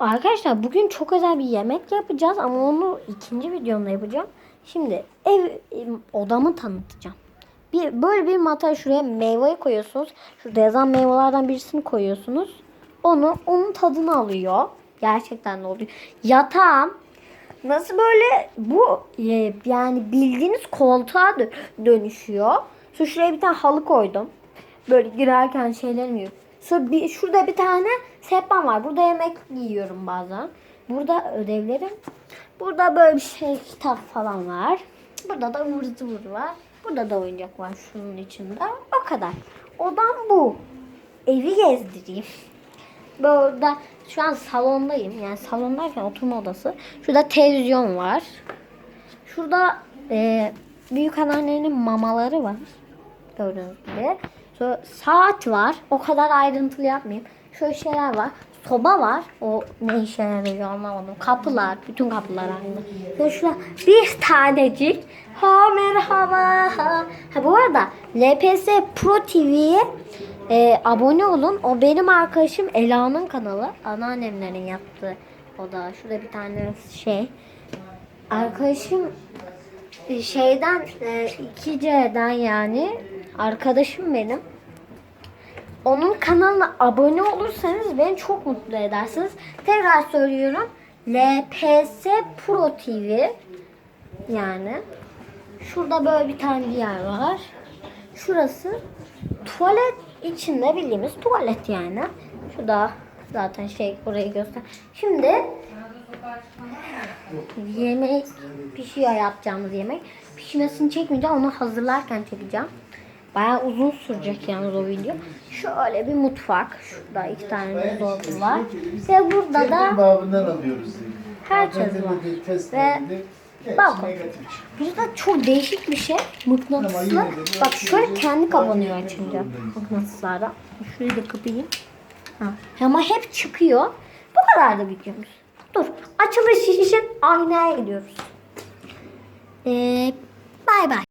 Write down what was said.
Arkadaşlar bugün çok özel bir yemek yapacağız ama onu ikinci videomda yapacağım. Şimdi ev em, odamı tanıtacağım. Bir böyle bir mata şuraya meyveyi koyuyorsunuz. Şurada yazan meyvelerden birisini koyuyorsunuz. Onu onun tadını alıyor. Gerçekten de oluyor. Yatağım nasıl böyle bu e, yani bildiğiniz koltuğa dö- dönüşüyor. Sonra şuraya bir tane halı koydum. Böyle girerken şeylerim yiyor. Sonra bir, şurada bir tane sehpam var. Burada yemek yiyorum bazen. Burada ödevlerim. Burada böyle bir şey kitap falan var. Burada da ıvır zıvır var. Burada da oyuncak var şunun içinde. O kadar. Odam bu. Evi gezdireyim. Burada şu an salondayım. Yani salondayken oturma odası. Şurada televizyon var. Şurada e, büyük anneannenin mamaları var. Gördüğünüz gibi. Sonra saat var. O kadar ayrıntılı yapmayayım. Şöyle şeyler var. Soba var. O ne işe yarıyor anlamadım. Kapılar. Bütün kapılar aynı. Ve şurada bir tanecik. Ha merhaba. Ha bu arada LPS Pro TV'ye e, abone olun. O benim arkadaşım Ela'nın kanalı. Anneannemlerin yaptığı. O da şurada bir tane şey. Arkadaşım e, şeyden e, 2C'den yani arkadaşım benim. Onun kanalına abone olursanız beni çok mutlu edersiniz. Tekrar söylüyorum. LPS Pro TV yani. Şurada böyle bir tane bir yer var. Şurası tuvalet içinde bildiğimiz tuvalet yani. Şurada zaten şey orayı göster. Şimdi yemek pişiyor yapacağımız yemek. Pişmesini çekmeyeceğim onu hazırlarken çekeceğim. Bayağı uzun sürecek yalnız o video. Şöyle bir mutfak. Şurada iki tane buzdolabı var. Ve burada da alıyoruz. herkes var. Ve balkon. Burada çok değişik bir şey. Mıknatıslı. Bak şöyle kendi kapanıyor açınca. Mıknatıslardan. Şurayı da kapayım. Ha. Ama hep çıkıyor. Bu kadar da videomuz. Dur. Açılış için aynaya gidiyoruz. Ee, bay bay.